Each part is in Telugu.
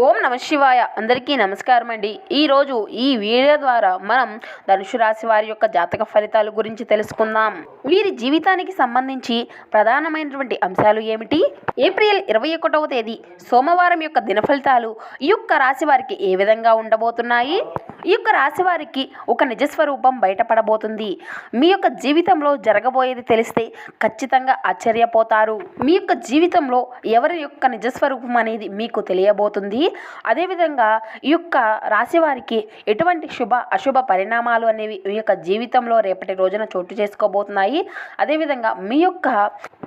ఓం నమ శివాయ. అందరికీ నమస్కారం అండి. ఈరోజు ఈ వీడియో ద్వారా మనం ధనుసు రాశి వారి యొక్క జాతక ఫలితాల గురించి తెలుసుకుందాం. వీరి జీవితానికి సంబంధించి ప్రధానమైనటువంటి అంశాలు ఏమిటి? ఏప్రిల్ ఇరవై ఒకటవ తేదీ సోమవారం యొక్క దిన ఫలితాలు ఈ యొక్క రాశి వారికి ఏ విధంగా ఉండబోతున్నాయి? ఈ యొక్క రాశి వారికి ఒక నిజస్వరూపం బయటపడబోతుంది. మీ యొక్క జీవితంలో జరగబోయేది తెలిస్తే ఖచ్చితంగా ఆశ్చర్యపోతారు. మీ యొక్క జీవితంలో ఎవరి యొక్క నిజస్వరూపం అనేది మీకు తెలియబోతుంది. అదేవిధంగా ఈ యొక్క రాశి వారికి ఎటువంటి శుభ అశుభ పరిణామాలు అనేవి మీ యొక్క జీవితంలో రేపటి రోజున చోటు చేసుకోబోతున్నాయి. అదేవిధంగా మీ యొక్క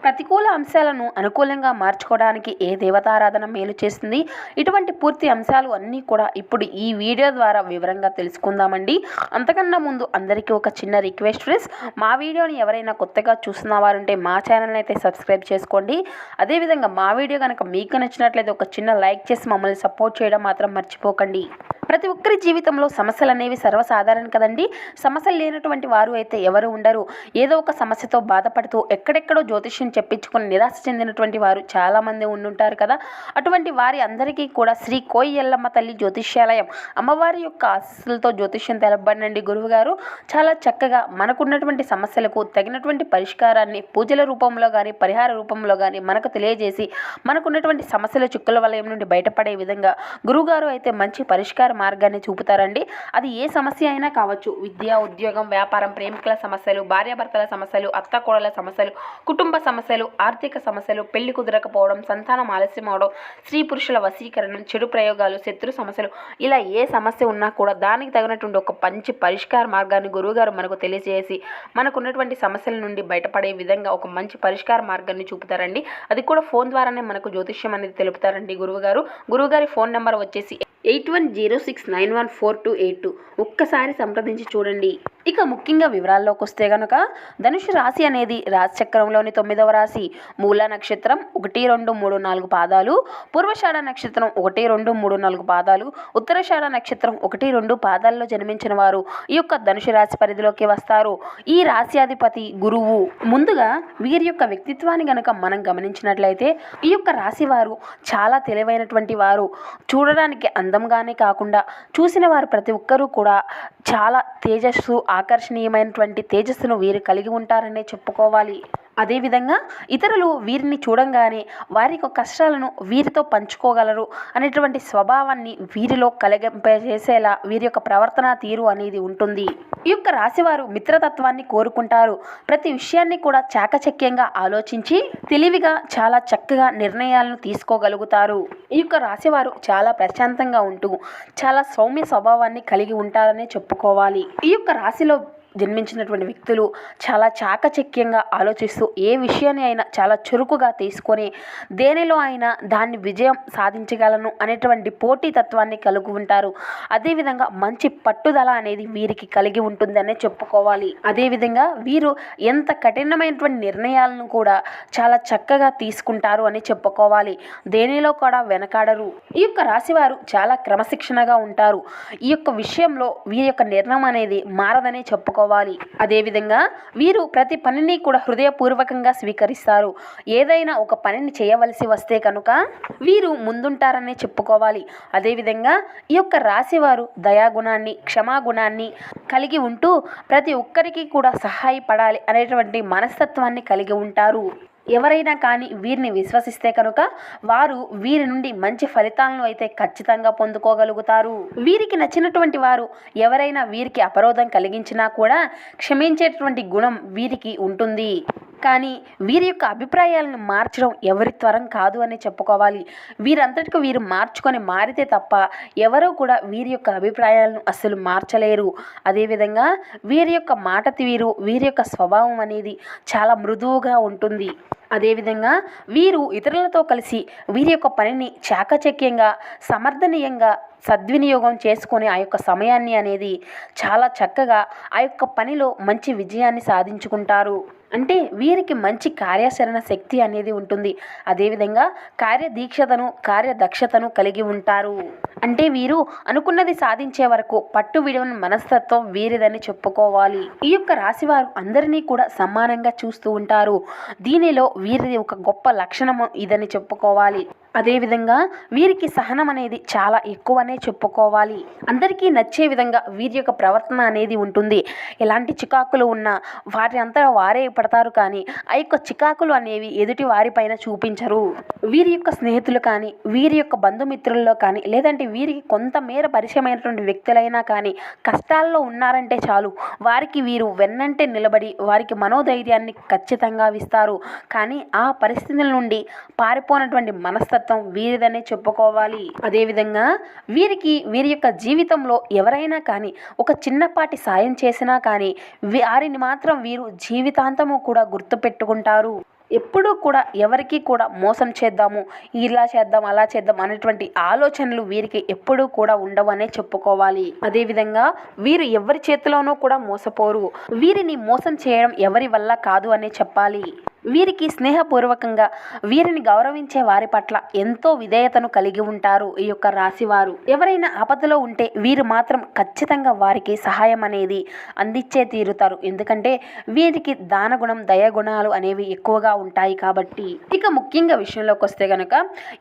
ప్రతికూల అంశాలను అనుకూలంగా మార్చుకోవడానికి ఏ దేవతారాధన మేలు చేస్తుంది? ఇటువంటి పూర్తి అంశాలు అన్నీ కూడా ఇప్పుడు ఈ వీడియో ద్వారా వివరంగా తెలుసుకుందామండి. అంతకన్నా ముందు అందరికీ ఒక చిన్న రిక్వెస్ట్ ఫ్రెండ్స్ మా వీడియోని ఎవరైనా కొత్తగా చూస్తున్న వారుంటే మా ఛానల్ని అయితే సబ్స్క్రైబ్ చేసుకోండి. అదేవిధంగా మా వీడియో కనుక మీకు నచ్చినట్లయితే ఒక చిన్న లైక్ చేసి మమ్మల్ని సపోర్ట్ చేయడం మాత్రం మర్చిపోకండి. ప్రతి ఒక్కరి జీవితంలో సమస్యలు అనేవి సర్వసాధారణం కదండి. సమస్యలు లేనటువంటి వారు అయితే ఎవరు ఉండరు. ఏదో ఒక సమస్యతో బాధపడుతూ ఎక్కడెక్కడో జ్యోతిష్యం చెప్పించుకొని నిరాశ చెందినటువంటి వారు చాలామంది ఉండుంటారు కదా. అటువంటి వారి అందరికీ కూడా శ్రీ కోయి ఎల్లమ్మ తల్లి జ్యోతిష్యాలయం అమ్మవారి యొక్క ఆశీస్సులతో జ్యోతిష్యం తెలబడినండి గురువుగారు. చాలా చక్కగా మనకున్నటువంటి సమస్యలకు తగినటువంటి పరిష్కారాన్ని పూజల రూపంలో కానీ పరిహార రూపంలో కానీ మనకు తెలియజేసి మనకున్నటువంటి సమస్యల చుక్కల వలయం నుండి బయటపడే విధంగా గురువుగారు అయితే మంచి పరిష్కార మార్గాన్ని చూపుతారండి. అది ఏ సమస్య అయినా కావచ్చు. విద్య ఉద్యోగం వ్యాపారం ప్రేమికుల సమస్యలు భార్యాభర్తల సమస్యలు అత్తకోడల సమస్యలు కుటుంబ సమస్యలు సమస్యలు ఆర్థిక సమస్యలు పెళ్ళి కుదరకపోవడం సంతానం ఆలస్యం అవడం స్త్రీ పురుషుల వశీకరణం చెడు ప్రయోగాలు శత్రు సమస్యలు ఇలా ఏ సమస్య ఉన్నా కూడా దానికి తగినటువంటి ఒక మంచి పరిష్కార మార్గాన్ని గురువుగారు మనకు తెలియజేసి మనకున్నటువంటి సమస్యల నుండి బయటపడే విధంగా ఒక మంచి పరిష్కార మార్గాన్ని చూపుతారండి. అది కూడా ఫోన్ ద్వారానే మనకు జ్యోతిష్యం అనేది తెలుపుతారండి గురువుగారు. గురువుగారి ఫోన్ నెంబర్ వచ్చేసి eight one zero six nine one four two eight two. ఒక్కసారి సంప్రదించి చూడండి. ఇక ముఖ్యంగా వివరాల్లోకి వస్తే గనుక ధనుషు రాశి అనేది రాశిచక్రంలోని తొమ్మిదవ రాశి. మూల నక్షత్రం ఒకటి రెండు మూడు నాలుగు పాదాలు. పూర్వషాఢ నక్షత్రం ఒకటి రెండు మూడు నాలుగు పాదాలు. ఉత్తరషాఢ నక్షత్రం ఒకటి రెండు పాదాల్లో జన్మించిన వారు ఈ యొక్క ధనుషు రాశి పరిధిలోకి వస్తారు. ఈ రాశ్యాధిపతి గురువు ముందుగా వీరి యొక్క వ్యక్తిత్వాన్ని గనక మనం గమనించినట్లయితే ఈ యొక్క రాశి వారు చాలా తెలివైనటువంటి వారు. చూడడానికి అందంగానే కాకుండా చూసిన వారు ప్రతి ఒక్కరూ కూడా చాలా తేజస్సు ఆకర్షణీయమైనటువంటి తేజస్సును వీరు కలిగి ఉంటారనే చెప్పుకోవాలి. అదేవిధంగా ఇతరులు వీరిని చూడంగానే వారి యొక్క కష్టాలను వీరితో పంచుకోగలరు అనేటువంటి స్వభావాన్ని వీరిలో కలిగింపజేసేలా వీరి యొక్క ప్రవర్తన తీరు అనేది ఉంటుంది. ఈ యొక్క రాశివారు మిత్రతత్వాన్ని కోరుకుంటారు. ప్రతి విషయాన్ని కూడా చాకచక్యంగా ఆలోచించి తెలివిగా చాలా చక్కగా నిర్ణయాలను తీసుకోగలుగుతారు. ఈ యొక్క రాశివారు చాలా ప్రశాంతంగా ఉంటూ చాలా సౌమ్య స్వభావాన్ని కలిగి ఉంటారనే చెప్పుకోవాలి. ఈ యొక్క రాశిలో జన్మించినటువంటి వ్యక్తులు చాలా చాకచక్యంగా ఆలోచిస్తూ ఏ విషయాన్ని అయినా చాలా చురుకుగా తీసుకొని దేనిలో అయినా దాన్ని విజయం సాధించగలను అనేటువంటి పోటీతత్వాన్ని కలిగి ఉంటారు. అదేవిధంగా మంచి పట్టుదల అనేది వీరికి కలిగి ఉంటుందనే చెప్పుకోవాలి. అదేవిధంగా వీరు ఎంత కఠినమైనటువంటి నిర్ణయాలను కూడా చాలా చక్కగా తీసుకుంటారు అని చెప్పుకోవాలి. దేనిలో కూడా వెనకాడరు. ఈ యొక్క రాశివారు చాలా క్రమశిక్షణగా ఉంటారు. ఈ యొక్క విషయంలో వీరి యొక్క నిర్ణయం అనేది మారదని చెప్పుకోవాలి. అదేవిధంగా వీరు ప్రతి పనిని కూడా హృదయపూర్వకంగా స్వీకరిస్తారు. ఏదైనా ఒక పనిని చేయవలసి వస్తే కనుక వీరు ముందుంటారనే చెప్పుకోవాలి. అదేవిధంగా ఈ యొక్క రాశివారు దయాగుణాన్ని క్షమాగుణాన్ని కలిగి ఉంటూ ప్రతి ఒక్కరికి కూడా సహాయపడాలి అనేటువంటి మనస్తత్వాన్ని కలిగి ఉంటారు. ఎవరైనా కానీ వీరిని విశ్వసిస్తే కనుక వారు వీరి నుండి మంచి ఫలితాలను అయితే ఖచ్చితంగా పొందుకోగలుగుతారు. వీరికి నచ్చినటువంటి వారు ఎవరైనా వీరికి అపరోధం కలిగించినా కూడా క్షమించేటటువంటి గుణం వీరికి ఉంటుంది. కానీ వీరి యొక్క అభిప్రాయాలను మార్చడం ఎవరి త్వరం కాదు అని చెప్పుకోవాలి. వీరంతటికి వీరు మార్చుకొని మారితే తప్ప ఎవరూ కూడా వీరి యొక్క అభిప్రాయాలను అస్సలు మార్చలేరు. అదేవిధంగా వీరి యొక్క మాట తీరు వీరి యొక్క స్వభావం అనేది చాలా మృదువుగా ఉంటుంది. అదేవిధంగా వీరు ఇతరులతో కలిసి వీరి యొక్క పనిని చాకచక్యంగా సమర్థనీయంగా సద్వినియోగం చేసుకునే ఆ యొక్క సమయాన్ని అనేది చాలా చక్కగా ఆ యొక్క పనిలో మంచి విజయాన్ని సాధించుకుంటారు. అంటే వీరికి మంచి కార్యాచరణ శక్తి అనేది ఉంటుంది. అదేవిధంగా కార్యదీక్షతను కార్యదక్షతను కలిగి ఉంటారు. అంటే వీరు అనుకున్నది సాధించే వరకు పట్టు విడవని మనస్తత్వం వీరిదని చెప్పుకోవాలి. ఈ యొక్క రాశివారు అందరినీ కూడా సమానంగా చూస్తూ ఉంటారు. దీనిలో వీరిది ఒక గొప్ప లక్షణము ఇదని చెప్పుకోవాలి. అదేవిధంగా వీరికి సహనం అనేది చాలా ఎక్కువనే చెప్పుకోవాలి. అందరికీ నచ్చే విధంగా వీరి యొక్క ప్రవర్తన అనేది ఉంటుంది. ఎలాంటి చికాకులు ఉన్నా వారి అంతా వారే పడతారు కానీ ఆ యొక్క చికాకులు అనేవి ఎదుటి వారిపైన చూపించరు. వీరి యొక్క స్నేహితులు కానీ వీరి యొక్క బంధుమిత్రుల్లో కానీ లేదంటే వీరికి కొంతమేర పరిచయమైనటువంటి వ్యక్తులైనా కానీ కష్టాల్లో ఉన్నారంటే చాలు. వారికి వీరు వెన్నంటే నిలబడి వారికి మనోధైర్యాన్ని ఖచ్చితంగా ఇస్తారు. కానీ ఆ పరిస్థితుల నుండి పారిపోనటువంటి మనస్తత్వం వీరిదనే చెప్పుకోవాలి. అదేవిధంగా వీరికి వీరి యొక్క జీవితంలో ఎవరైనా కానీ ఒక చిన్నపాటి సాయం చేసినా కానీ వారిని మాత్రం వీరు జీవితాంతము కూడా గుర్తుపెట్టుకుంటారు. ఎప్పుడూ కూడా ఎవరికి కూడా మోసం చేద్దాము ఇలా చేద్దాం అలా చేద్దాం అనేటువంటి ఆలోచనలు వీరికి ఎప్పుడూ కూడా ఉండవనే చెప్పుకోవాలి. అదేవిధంగా వీరు ఎవరి చేతిలోనూ కూడా మోసపోరు. వీరిని మోసం చేయడం ఎవరి వల్ల కాదు అనే చెప్పాలి. వీరికి స్నేహపూర్వకంగా వీరిని గౌరవించే వారి పట్ల ఎంతో విధేయతను కలిగి ఉంటారు ఈ యొక్క రాశివారు. ఎవరైనా ఆపదలో ఉంటే వీరు మాత్రం ఖచ్చితంగా వారికి సహాయం అనేది అందించే తీరుతారు. ఎందుకంటే వీరికి దానగుణం దయగుణాలు అనేవి ఎక్కువగా ఉంటాయి కాబట్టి. ఇక ముఖ్యంగా విషయంలోకి వస్తే గనక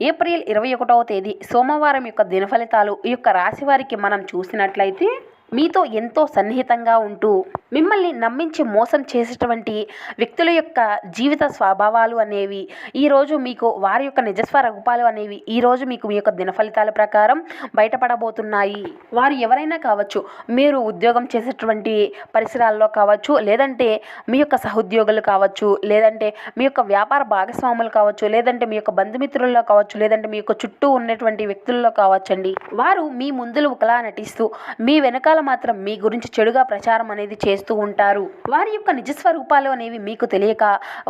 ఏప్రిల్ ఇరవై ఒకటవ తేదీ సోమవారం యొక్క దినఫలితాలు ఈ యొక్క రాశి వారికి మనం చూసినట్లయితే మీతో ఎంతో సన్నిహితంగా ఉంటూ మిమ్మల్ని నమ్మించి మోసం చేసేటువంటి వ్యక్తుల యొక్క జీవిత స్వభావాలు అనేవి ఈరోజు మీకు వారి యొక్క నిజస్వ రూపాలు అనేవి ఈరోజు మీకు మీ యొక్క దినఫలితాల ప్రకారం బయటపడబోతున్నాయి. వారు ఎవరైనా కావచ్చు మీరు ఉద్యోగం చేసేటువంటి పరిసరాల్లో కావచ్చు లేదంటే మీ యొక్క సహోద్యోగులు కావచ్చు లేదంటే మీ యొక్క వ్యాపార భాగస్వాములు కావచ్చు లేదంటే మీ యొక్క బంధుమిత్రుల్లో కావచ్చు లేదంటే మీ యొక్క చుట్టూ ఉన్నటువంటి వ్యక్తుల్లో కావచ్చండి. వారు మీ ముందులు ఒకలా నటిస్తూ మీ వెనకాల మాత్రం మీ గురించి చెడుగా ప్రచారం అనేది చేస్తూ ఉంటారు. వారి యొక్క నిజస్వరూపాలు అనేవి మీకు తెలియక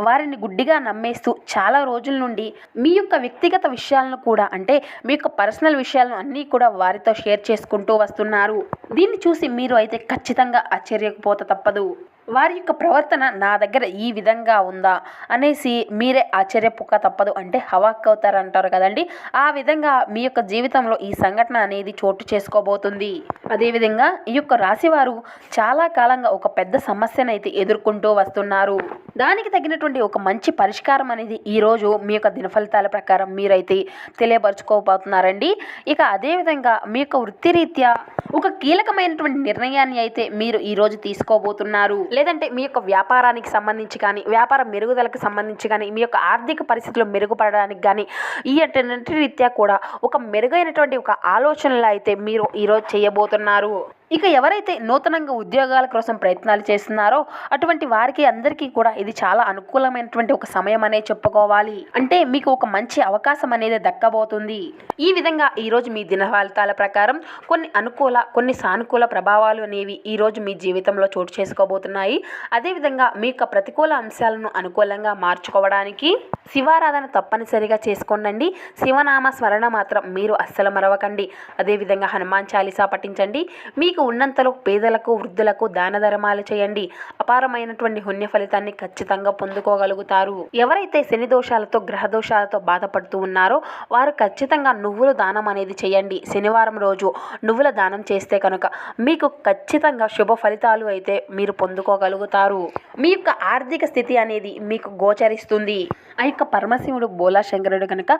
వారిని గుడ్డిగా నమ్మేస్తూ చాలా రోజుల నుండి మీ యొక్క వ్యక్తిగత విషయాలను కూడా అంటే మీ యొక్క పర్సనల్ విషయాలను అన్నీ కూడా వారితో షేర్ చేసుకుంటూ వస్తున్నారు. దీన్ని చూసి మీరు అయితే ఖచ్చితంగా ఆశ్చర్యకపోత తప్పదు. వారి యొక్క ప్రవర్తన నా దగ్గర ఈ విధంగా ఉందా అనేసి మీరే ఆశ్చర్యపోక తప్పదు. అంటే హవాక్ అవుతారు అంటారు కదండి. ఆ విధంగా మీ యొక్క జీవితంలో ఈ సంఘటన అనేది చోటు చేసుకోబోతుంది. అదేవిధంగా ఈ యొక్క రాశివారు చాలా కాలంగా ఒక పెద్ద సమస్యనైతే ఎదుర్కొంటూ వస్తున్నారు. దానికి తగినటువంటి ఒక మంచి పరిష్కారం అనేది ఈరోజు మీ యొక్క దినఫలితాల ప్రకారం మీరైతే తెలియపరచుకోబోతున్నారండి. ఇక అదేవిధంగా మీ యొక్క వృత్తిరీత్యా ఒక కీలకమైనటువంటి నిర్ణయాన్ని అయితే మీరు ఈరోజు తీసుకోబోతున్నారు. లేదంటే మీ యొక్క వ్యాపారానికి సంబంధించి కానీ వ్యాపార మెరుగుదలకు సంబంధించి కానీ మీ యొక్క ఆర్థిక పరిస్థితులు మెరుగుపడడానికి కానీ ఈ అటువంటి రీత్యా కూడా ఒక మెరుగైనటువంటి ఒక ఆలోచనలు అయితే మీరు ఈరోజు చేయబోతున్నారు. ఇక ఎవరైతే నూతనంగా ఉద్యోగాల కోసం ప్రయత్నాలు చేస్తున్నారో అటువంటి వారికి అందరికీ కూడా ఇది చాలా అనుకూలమైనటువంటి ఒక సమయం అనే చెప్పుకోవాలి. అంటే మీకు ఒక మంచి అవకాశం అనేది దక్కబోతుంది. ఈ విధంగా ఈరోజు మీ దిన ఫలితాల ప్రకారం కొన్ని అనుకూల కొన్ని సానుకూల ప్రభావాలు అనేవి ఈరోజు మీ జీవితంలో చోటు చేసుకోబోతున్నాయి. అదేవిధంగా మీ యొక్క ప్రతికూల అంశాలను అనుకూలంగా మార్చుకోవడానికి శివారాధన తప్పనిసరిగా చేసుకోండి శివనామ స్మరణ మాత్రం మీరు అస్సలు మరవకండి. అదేవిధంగా హనుమాన్ చాలీసా పఠించండి. మీకు ఉన్నంతలో పేదలకు వృద్ధులకు దాన ధర్మాలు చేయండి. అపారమైనటువంటి పుణ్య ఫలితాన్ని ఖచ్చితంగా పొందుకోగలుగుతారు. ఎవరైతే శని దోషాలతో గ్రహ దోషాలతో బాధపడుతూ ఉన్నారో వారు ఖచ్చితంగా నువ్వుల దానం అనేది చేయండి. శనివారం రోజు నువ్వుల దానం చేస్తే కనుక మీకు ఖచ్చితంగా శుభ ఫలితాలు అయితే మీరు పొందుకోగలుగుతారు. మీ యొక్క ఆర్థిక స్థితి అనేది మీకు గోచరిస్తుంది. ఆ యొక్క పరమశివుడు బోలా శంకరుడు కనుక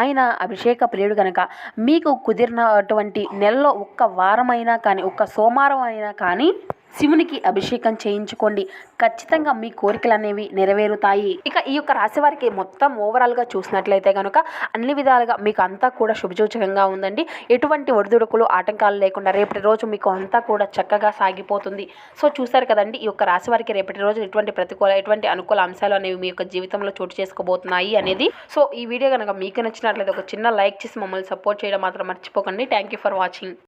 ఆయన అభిషేక ప్రియుడు కనుక మీకు కుదిరినటువంటి నెలలో ఒక్క వారమైనా కానీ ఒక్క సోమవారం అయినా కానీ శివునికి అభిషేకం చేయించుకోండి. ఖచ్చితంగా మీ కోరికలు అనేవి నెరవేరుతాయి. ఇక ఈ యొక్క రాశి వారికి మొత్తం ఓవరాల్గా చూసినట్లయితే కనుక అన్ని విధాలుగా మీకు అంతా కూడా శుభసూచకంగా ఉందండి. ఎటువంటి ఒడిదుడుకులు ఆటంకాలు లేకుండా రేపటి రోజు మీకు అంతా కూడా చక్కగా సాగిపోతుంది. సో చూసారు కదండి ఈ యొక్క రాశి వారికి రేపటి రోజు ఎటువంటి ప్రతికూల ఎటువంటి అనుకూల అంశాలు అనేవి మీ యొక్క జీవితంలో చోటు చేసుకోబోతున్నాయి అనేది. సో ఈ వీడియో కనుక మీకు నచ్చినట్లయితే ఒక చిన్న లైక్ చేసి మమ్మల్ని సపోర్ట్ చేయడం మాత్రం మర్చిపోకండి. Thank you for watching